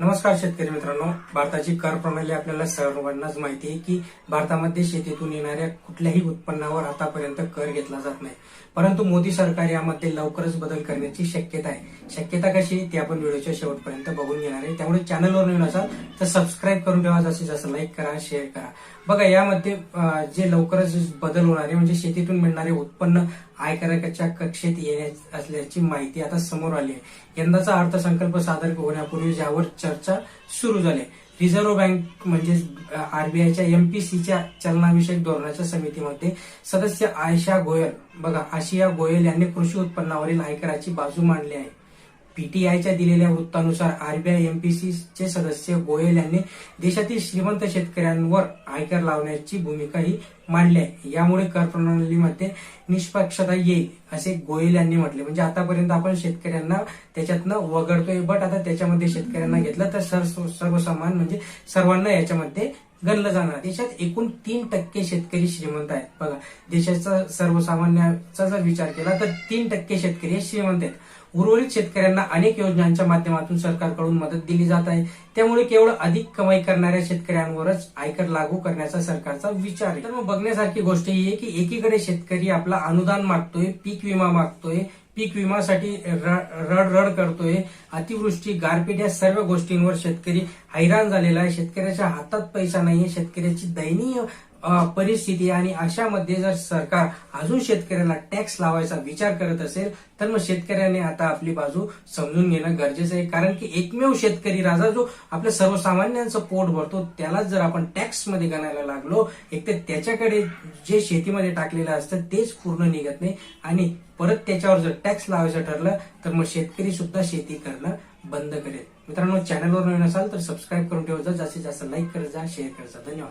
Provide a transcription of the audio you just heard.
नमस्कार शेतकरी मित्रांनो. भारताची कर प्रणाली आपल्याला सर्वांनाच माहिती आहे की भारतामध्ये शेतीतून येणाऱ्या कुठल्याही उत्पन्नावर आतापर्यंत कर घेतला जात नाही. परंतु मोदी सरकार यामध्ये लवकरच बदल करण्याची शक्यता आहे. शक्यता कशी ती आपण व्हिडिओच्या शेवटपर्यंत बघून घेणार आहे. त्यामुळे चॅनलवर नवीन असाल तर सबस्क्राईब करून ठेवा. जास्तीत जास्त लाईक करा शेअर करा. बघा यामध्ये जे लवकरच बदल होणार आहे म्हणजे शेतीतून मिळणारे उत्पन्न आयकराच्या कक्षेत येण्यात असल्याची माहिती आता समोर आली आहे यंदाचा अर्थसंकल्प सादर होण्यापूर्वी यावर चर्चा सुरू झाली आहे. रिझर्व्ह बँक म्हणजेच आरबीआयच्या एमपीसीच्या चलनाविषयक धोरणाच्या समितीमध्ये सदस्य आयशा गोयल बघा आशिया गोयल यांनी कृषी उत्पन्नावरील आयकराची बाजू मांडली आहे पीटीआयच्या दिलेल्या वृत्तानुसार आरबीआय एमपीसी चे सदस्य गोयल यांनी देशातील श्रीमंत शेतकऱ्यांवर आयकर लावण्याची भूमिका ही मांडली आहे. यामुळे कर प्रणालीमध्ये निष्पक्षता येईल असे गोयल यांनी म्हटले. म्हणजे आतापर्यंत आपण शेतकऱ्यांना त्याच्यातनं वगळतोय बट आता त्याच्यामध्ये शेतकऱ्यांना घेतलं तर सर्व सर्वसामान म्हणजे सर्वांना याच्यामध्ये गणलं जाणार. देशात एकूण तीन टक्के शेतकरी श्रीमंत आहेत. बघा देशाचा सर्वसामान्याचा जर विचार केला तर तीन टक्के शेतकरी हे श्रीमंत आहेत. उर्वरित शेतकऱ्यांना अनेक योजनांच्या माध्यमातून सरकारकडून मदत दिली जात आहे. त्यामुळे केवळ अधिक कमाई करणाऱ्या शेतकऱ्यांवरच आयकर लागू करण्याचा सरकारचा विचार आहे. तर मग बघण्यासारखी गोष्ट ही आहे की एकीकडे शेतकरी आपला अनुदान मागतोय पीक विमा मागतोय पीक विमासाठी रड रड करतोय. अतिवृष्टी गारपीट या सर्व गोष्टींवर शेतकरी हैराण झालेला आहे. शेतकऱ्याच्या हातात पैसा नाहीये. शेतकऱ्याची दयनीय परिस्थिती आणि अशामध्ये जर सरकार अजून शेतकऱ्याला टॅक्स लावायचा विचार करत असेल तर मग शेतकऱ्याने आता आपली बाजू समजून घेणं गरजेचं आहे. कारण की एकमेव शेतकरी राजा जो आपल्या सर्वसामान्यांचं पोट भरतो त्यालाच जर आपण टॅक्समध्ये गणायला लागलो एक तर त्याच्याकडे जे शेतीमध्ये टाकलेलं असतं तेच पूर्ण निघत नाही. आणि परत त्याच्यावर जर टॅक्स लावायचं ठरलं तर मग शेतकरी सुद्धा शेती करणं बंद करेल. मित्रांनो चॅनलवर नवीन असाल तर सबस्क्राईब करून ठेवत जा जास्तीत जास्त लाईक करत जा शेअर करत जा. धन्यवाद.